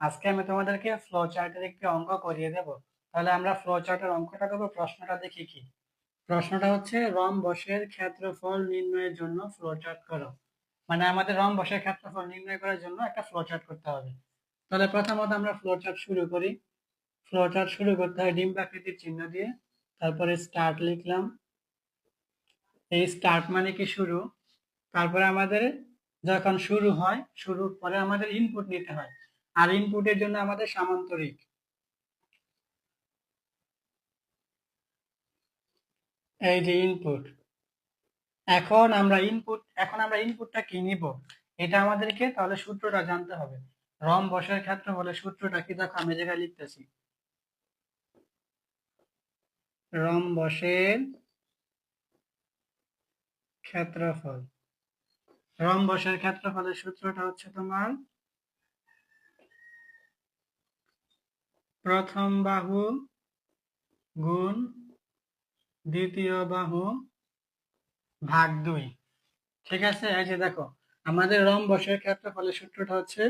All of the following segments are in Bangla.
আজকে আমি তোমাদেরকে ফ্লো চার্টের একটি অঙ্ক করিয়ে দেব। তাহলে আমরা ফ্লো চার্টের অঙ্কটা করব, প্রশ্নটা দেখি কি? প্রশ্নটা হচ্ছে, রম রম্বসের ক্ষেত্রফল নির্ণয়ের জন্য ফ্লো চার্ট করো। মানে আমাদের রম রম্বসের ক্ষেত্রফল নির্ণয় করার জন্য একটা ফ্লো চার্ট করতে হবে। তাহলে প্রথমত আমরা ফ্লো চার্ট শুরু করি। ফ্লো চার্ট শুরু করতে হয় ডিম্বাকৃতির চিহ্ন দিয়ে। তারপরে স্টার্ট লিখলাম। এই স্টার্ট মানে কি শুরু? তারপরে আমাদের যখন শুরু হয়, শুরুর পরে আমাদের ইনপুট নিতে হয়। আর ইনপুটের জন্য আমাদের সামান্তরিক। এই যে ইনপুট এখন আমরা ইনপুট এখন আমরা ইনপুটটা কি নিব? এটা আমাদেরকে তাহলে সূত্রটা জানতে হবে। রম বসের ক্ষেত্রে বলে সূত্রটা কি? দেখো আমি জায়গায় লিখতেছি। রম বসের ক্ষেত্রফল। রম বসের ক্ষেত্রফলের সূত্রটা হচ্ছে তোমার প্রথম বাহু গুণ দ্বিতীয় বাহু ভাগ দুই। ঠিক আছে? এই যে দেখো, আমাদের রম্বসের ক্ষেত্রফলের সূত্রটা হচ্ছে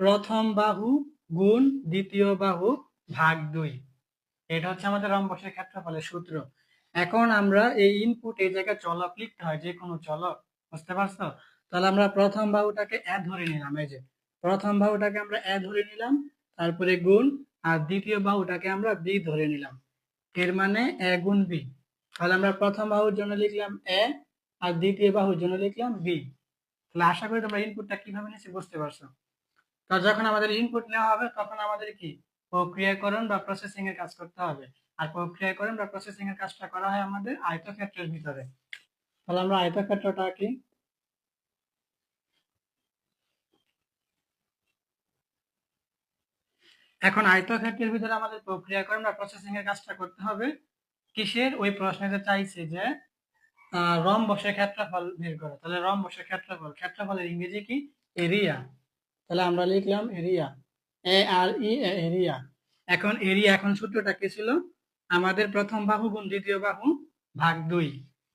প্রথম বাহু গুণ দ্বিতীয় বাহু ভাগ দুই। এটা হচ্ছে আমাদের রম্বসের ক্ষেত্রফলের সূত্র। এখন আমরা এই ইনপুট এই জায়গায় চলক লিখতে হয়, যে কোনো চলক, বুঝতে পারছ? তাহলে আমরা প্রথম বাহুটাকে এ ধরে নিলাম। এই যে, প্রথম বাহুটাকে আমরা এ ধরে নিলাম, তারপরে গুণ আর দ্বিতীয় বাহুটাকে আমরা বি ধরে নিলাম। এর মানে এ গুণ বি। তাহলে আমরা প্রথম বাহুর জন্য লিখলাম এ, আর দ্বিতীয় বাহুর জন্য লিখলাম বি। তাহলে আশা করি তোমরা ইনপুটটা কীভাবে নিচ্ছি বুঝতে পারছ। তো যখন আমাদের ইনপুট নেওয়া হবে, তখন আমাদের কি? প্রক্রিয়াকরণ বা প্রসেসিং এর কাজ করতে হবে। আর প্রক্রিয়াকরণ বা প্রসেসিং এর কাজটা করা হয় আমাদের আয়তক্ষেত্রের ভিতরে। তাহলে আমরা আয়তক্ষেত্রটা কি এখন আয়তক্ষেত্রের ভিতরে আমাদের প্রক্রিয়াকরণ বা প্রসেসিং এর কাজটা করতে হবে। কিসের? ওই প্রশ্নেতে চাইছে যে রম বসে ক্ষেত্রফল বের করো। তাহলে রম বসে ক্ষেত্রফল, ক্ষেত্রফলের ইংরেজি কি? এরিয়া। তাহলে আমরা লিখলাম area. A R E area. এখন এরিয়া, এখন সূত্রটা কি ছিল? আমাদের প্রথম বাহু গুণ দ্বিতীয় বাহু ভাগ দুই।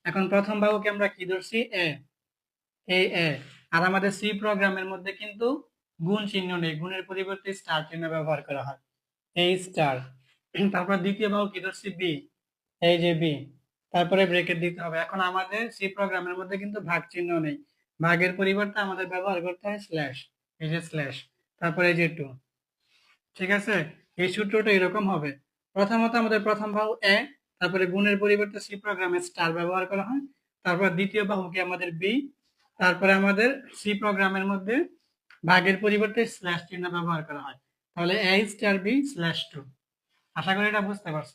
এখন প্রথম বাহুকে আমরা কি ধরছি? এ এ। আর আমাদের সি প্রোগ্রামের মধ্যে কিন্তু গুণ চিহ্ন নেই। গুণের পরিবর্তে স্টার চিহ্ন ব্যবহার করা হয়। এই স্টার তারপর দ্বিতীয় বাহু কি? ধরছি বি এই যে বি তারপরে ব্রেকেট দিতে হবে। এখন আমাদের সি প্রোগ্রামের মধ্যে কিন্তু ভাগ চিহ্ন নেই। ভাগের পরিবর্তে আমাদের ব্যবহার করতে হয় স্ল্যাশ এই যে স্ল্যাশ তারপরে এই যে টু ঠিক আছে? এই সূত্রটা এরকম হবে। প্রথমত আমাদের প্রথম বাহু এ তারপরে গুণের পরিবর্তে সি প্রোগ্রামে স্টার ব্যবহার করা হয়। তারপর দ্বিতীয় বাহুকে আমাদের বি তারপরে আমাদের সি প্রোগ্রামের মধ্যে ভাগের পরিবর্তে স্ল্যাশ চিহ্ন ব্যবহার করা হয়। তাহলে A star B slash two আশা করি এটা বুঝতে পারছ।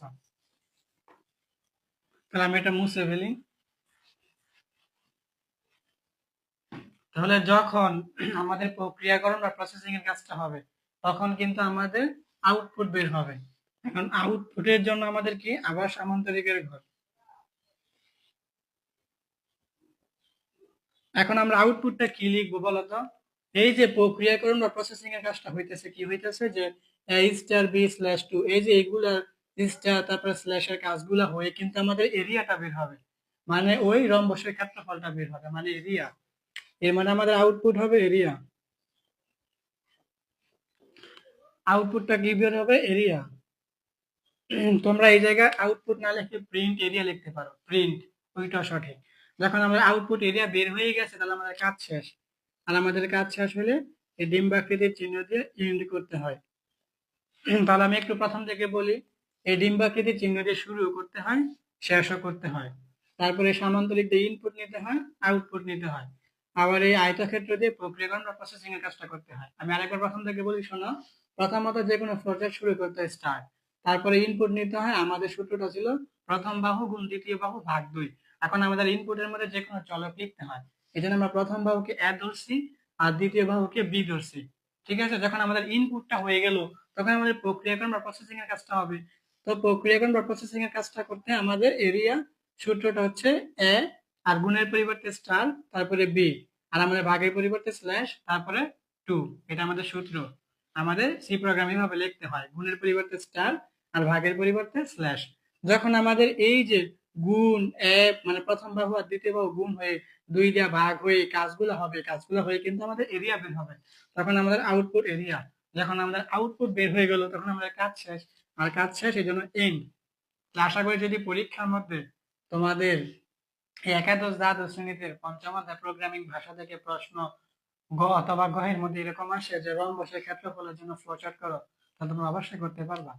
তাহলে আমি এটা মুছে ফেলি। তাহলে যখন আমাদের প্রক্রিয়াকরণ বা প্রসেসিং এর কাজটা হবে, তখন কিন্তু আমাদের আউটপুট বের হবে। এখন আউটপুটের জন্য আমাদের কি? আবার সামান্তরিকের ঘর। এখন আমরা আউটপুটটা কি লিখব বলতো এই যে প্রক্রিয়াকরণ বা প্রসেসিং এর কাজটা হইতেছে, কি হইতেছে যে স্টার বি স্ল্যাশ টু এই যে এইগুলার স্টার তারপরে স্ল্যাশের কাজগুলো হয়ে কিন্তু আমাদের এরিয়াটা বের হবে। মানে ওই রম্বসের ক্ষেত্রফলটা বের হবে মানে এরিয়া এর মানে আমাদের আউটপুট হবে এরিয়া আউটপুটটা কি বের হবে? এরিয়া তোমরা এই জায়গায় আউটপুট না লিখে প্রিন্ট এরিয়া লিখতে পারো। প্রিন্ট ওইটা সঠিক। যখন আমাদের আউটপুট এরিয়া বের হয়ে গেছে, তাহলে আমাদের কাজ শেষ। আর আমাদের কাজ শেষ হলে এই ডিম্বাকৃতির চিহ্ন দিয়ে ইউনিট করতে হয়। তাহলে আমি একটু প্রথম থেকে বলি, এই ডিম্বাকৃতির চিহ্ন দিয়ে শুরু করতে হয়, শেষও করতে হয়। তারপরে সামান্তরিক দিয়ে ইনপুট নিতে হয় আউটপুট নিতে হয়। আবার এই আয়তক্ষেত্র দিয়ে প্রক্রিয়াকরণ বা প্রসেসিং এর কাজটা করতে হয়। আমি আরেকবার প্রথম থেকে বলি, শোনো, প্রথমত যে কোনো প্রজেক্ট শুরু করতে হয় স্টার্ট তারপরে ইনপুট নিতে হয়। আমাদের সূত্রটা ছিল, প্রথম বাহু গুণ দ্বিতীয় বাহু ভাগ দুই। এখন আমাদের ইনপুটের মধ্যে যে কোনো চলক লিখতে হয়। এই জন্য আমরা প্রথম বাহুকে এ ধরছি আর দ্বিতীয় বাহুকে বি ধরছি। ঠিক আছে? যখন আমাদের ইনপুটটা হয়ে গেল, তখন আমাদের প্রক্রিয়াকরণ বা প্রসেসিং এর কাজটা হবে। তো প্রক্রিয়াকরণ বা প্রসেসিং এর কাজটা করতে আমাদের এরিয়া সূত্রটা হচ্ছে এ আর গুণের পরিবর্তে স্টার তারপরে বি আর আমাদের ভাগের পরিবর্তে স্ল্যাশ তারপরে টু এটা আমাদের সূত্র। আমাদের সি প্রোগ্রাম এভাবে লিখতে হয়। গুণের পরিবর্তে স্টার আর ভাগের পরিবর্তে স্ল্যাশ যখন আমাদের এই যে গুণ, এক মানে প্রথম বাহু আর দ্বিতীয় বাহু গুণ হয়ে দুই দিয়া ভাগ হয়ে কাজগুলো হবে। কাজগুলো হয়ে কিন্তু আমাদের এরিয়া বের হবে। তখন আমাদের আউটপুট এরিয়া যখন আমাদের আউটপুট বের হয়ে গেল, তখন আমাদের কাজ শেষ। আর কাজ শেষ এই জন্য এন্ড আশা করি যদি পরীক্ষার মধ্যে তোমাদের একাদশ দ্বাদশ শ্রেণীতে পঞ্চম অধ্যায় প্রোগ্রামিং ভাষা থেকে প্রশ্ন গ অথবা গহের মধ্যে এরকম আসে যে রম্বসের ক্ষেত্রফলের জন্য ফ্লোচার্ট করো তাহলে তোমরা অবশ্যই করতে পারবা।